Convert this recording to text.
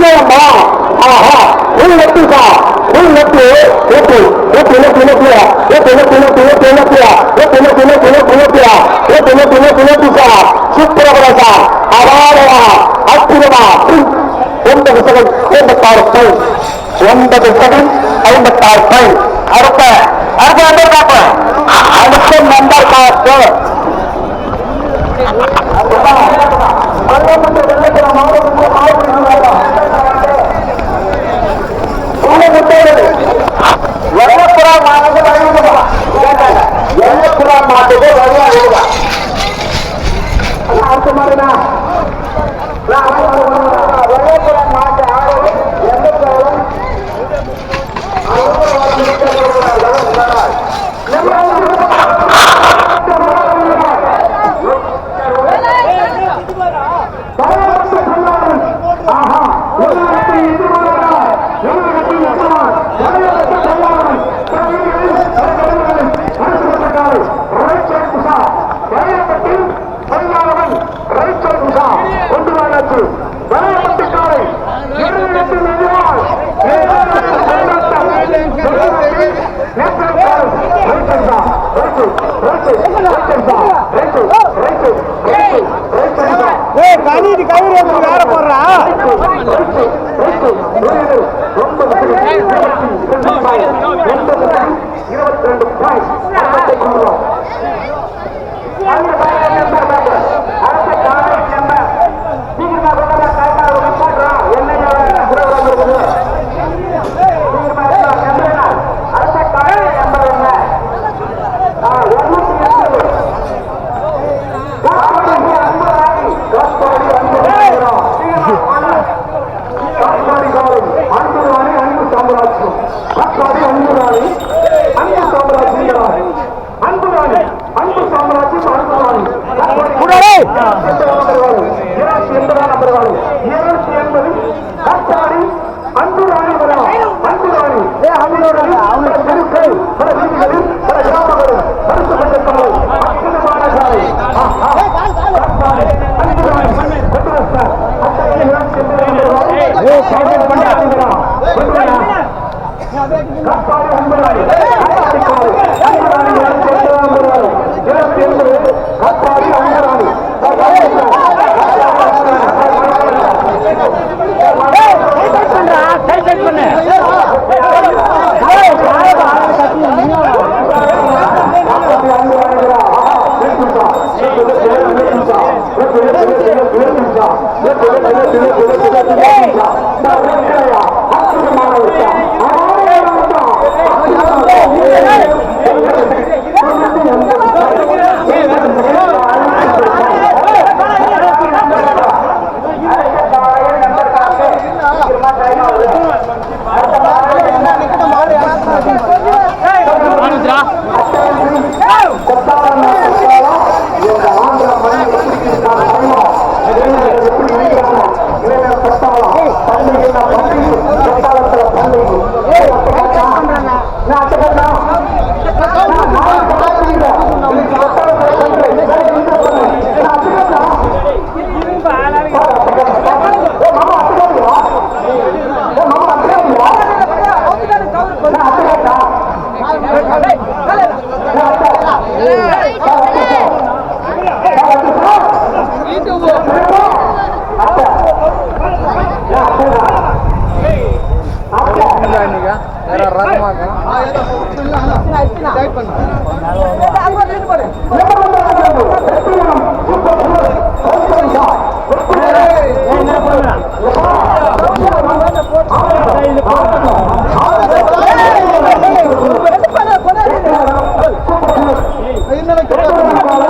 अन्य माँ आहा फूल लट्टू का फूल लट्टू लट्टू वो तीनों तीनों किया वो तीनों तीनों तीनों तीनों किया वो तीनों तीनों तीनों तीनों किया वो तीनों तीनों तीनों किया शुक्र बरसा ಅವಾರವ ಹತ್ತಿರದ ಒಂದು ಸೆಕೆಂಡ್ ಐವತ್ತಾರು ಪಾಯಿಂಟ್ ಒಂಬತ್ತು ಸೆಕೆಂಡ್ ಐವತ್ತಾರು ಪಾಯಿಂಟ್ ಅರ್ಥ ಅರ್ಥ ನಂಬರ್ ಕಾಪ ಅರ್ಥ ನಂಬರ್ ಕಾಪ காட்டாடி அன்புராணி வரும் அன்புராணி ஏ அவங்களோட பல தெருக்கள் பல வீதிகளில் பல கிராமங்களில் பரிசு பெற்ற அற்புதமான சாலை ஆஹா. காட்டாடி, அன்புராணி கொண்டு வர சார். அத்தகைய இருநூத்தி எண்பதாம் நம்பர் வாழும். ஏய், சைக்கிள் பண்ணா. Hey! இன்னும்